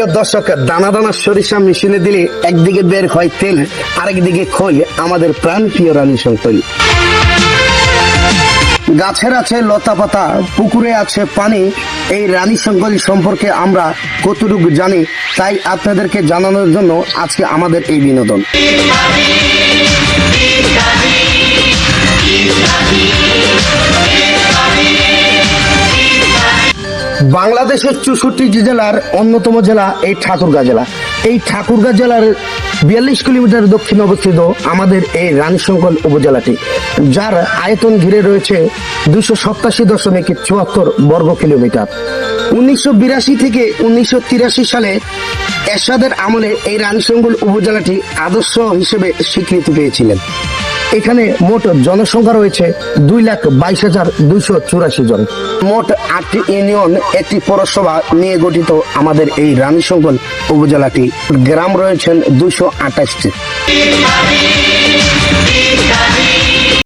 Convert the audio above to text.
প্রিয় দর্শক, দানা দানা সরিষা মেশিনে দিলে একদিকে বের হয় তেল, আরেকদিকে খই, আমাদের প্রাণ প্রিয় রানী শঙ্কর। গাছের আছে লতা পাতা, পুকুরে আছে পানি, এই রানী শঙ্করী সম্পর্কে আমরা কতটুকু জানি, তাই আপনাদেরকে জানানোর জন্য আজকে আমাদের এই বিনোদন। বাংলাদেশের চৌষট্টি জেলার অন্যতম জেলা এই ঠাকুরগাঁ জেলা। এই ঠাকুরগাঁ জেলার বিয়াল্লিশ কিলোমিটার দক্ষিণে অবস্থিত আমাদের এই রানীশঙ্কল উপজেলাটি, যার আয়তন ঘিরে রয়েছে দুশো সপ্তাশি দশমিক চুয়াত্তর বর্গ কিলোমিটার। উনিশশো বিরাশি থেকে উনিশশো তিরাশি সালে এরশাদের আমলে এই রানীশঙ্কল উপজেলাটি আদর্শ হিসেবে স্বীকৃতি পেয়েছিলেন। এখানে মোট জনসংখ্যা রয়েছে দুই লাখ বাইশ হাজার দুইশো চুরাশি জন। মোট আটটি ইউনিয়ন, একটি পৌরসভা নিয়ে গঠিত আমাদের এই রানীশঙ্কল উপজেলাটি। গ্রাম রয়েছেন দুশো আঠাশটি।